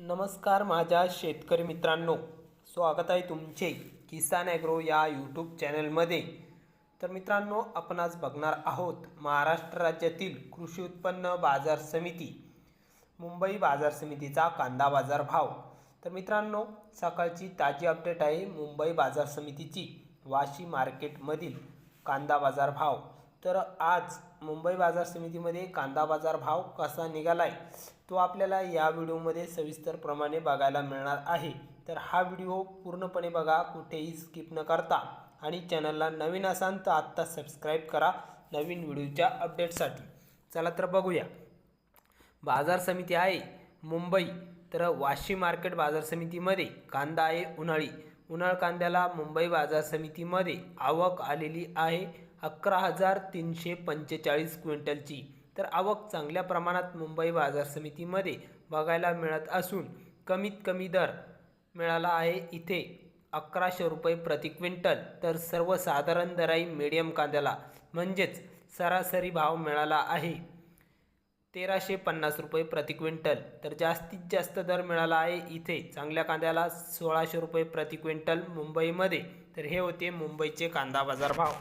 नमस्कार माझ्या शेतकरी मित्रांनो. स्वागत आहे तुमचे किसान ॲग्रो या यूट्यूब चॅनलमध्ये. तर मित्रांनो आपण आज बघणार आहोत महाराष्ट्र राज्यातील कृषी उत्पन्न बाजार समिती मुंबई बाजार समितीचा कांदा बाजार भाव. तर मित्रांनो सकाळची ताजी अपडेट आहे मुंबई बाजार समितीची वाशी मार्केटमधील कांदा बाजार भाव. तर आज मुंबई बाजार समितीमध्ये कांदा बाजार भाव कसा निघाला आहे तो आपल्याला या व्हिडिओमध्ये सविस्तरप्रमाणे बघायला मिळणार आहे. तर हा व्हिडिओ पूर्णपणे बघा कुठेही स्किप न करता. आणि चॅनलला नवीन असाल तर आत्ता सबस्क्राईब करा नवीन व्हिडिओच्या अपडेटसाठी. चला तर बघूया. बाजार समिती आहे मुंबई तर वाशी मार्केट बाजार समितीमध्ये कांदा आहे उन्हाळी. उन्हाळ कांद्याला मुंबई बाजार समितीमध्ये आवक आलेली आहे. अकरा हजार तीनशे पंचेचाळीस क्विंटलची. तर आवक चांगल्या प्रमाणात मुंबई बाजार समितीमध्ये बघायला मिळत असून कमीत कमी दर मिळाला आहे. इथे अकराशे रुपये प्रति क्विंटल. तर सर्वसाधारण दराई मीडियम कांद्याला म्हणजेच सरासरी भाव मिळाला आहे. तेराशे पन्नास रुपये प्रति क्विंटल. तर जास्तीत जास्त दर मिळाला आहे इथे. चांगल्या कांद्याला सोळाशे रुपये प्रति क्विंटल मुंबईमध्ये. तर हे होते मुंबईचे कांदा बाजार भाव.